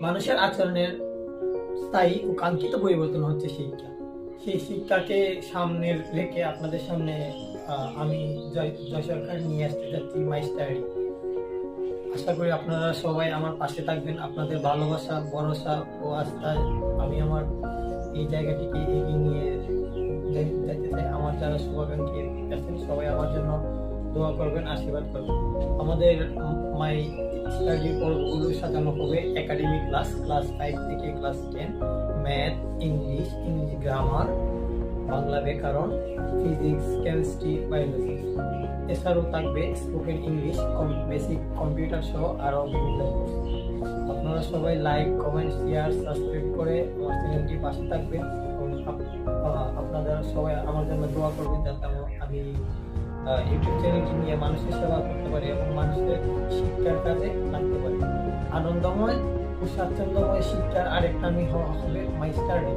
মানুষের আচরণের স্থায়ী ও কাঙ্ক্ষিত পরিবর্তন হচ্ছে শিক্ষা। সেই শিক্ষাকে সামনে রেখে আপনাদের সামনে আমি জয় সরকার নিয়ে আসতে যাচ্ছি মাই স্টাডি আশা করি আপনারা সবাই আমার পাশে থাকবেন। আপনাদের ভালোবাসা, ভরসা ও আস্থায় আমি আমার এই জায়গাটিকে এগিয়ে নিয়ে যাই- চাই। আমার যারা শুভাকাঙ্ক্ষী আছেন সবাই আমার জন্য দোয়া করবেন, আশীর্বাদ করবেন। আমাদের মাই স্টাডি পর্বগুলো সাজানো হবে একাডেমিক ক্লাস ক্লাস ফাইভ থেকে class ten math English English grammar Bangla ব্যাকরণ ফিজিক্স কেমিস্ট্রি বায়োলজি এছাড়াও থাকবে স্পোকেন ইংলিশ বেসিক কম্পিউটার সহ আরও বিভিন্ন আপনারা সবাই লাইক কমেন্ট শেয়ার সাবস্ক্রাইব করে আমার চ্যানেলটি পাশে থাকবেন। আপনারা সবাই আমার জন্য দোয়া করবেন যাতে আমি ইউটিউব চ্যানেলটি নিয়ে মানুষের সেবা করতে পারে এবং মানুষের শিক্ষার কাজে লাগতে পারি। আনন্দময় ও স্বাচ্ছন্দ্যময় শিক্ষার আরেকটা আমি হবে মাই স্টাডি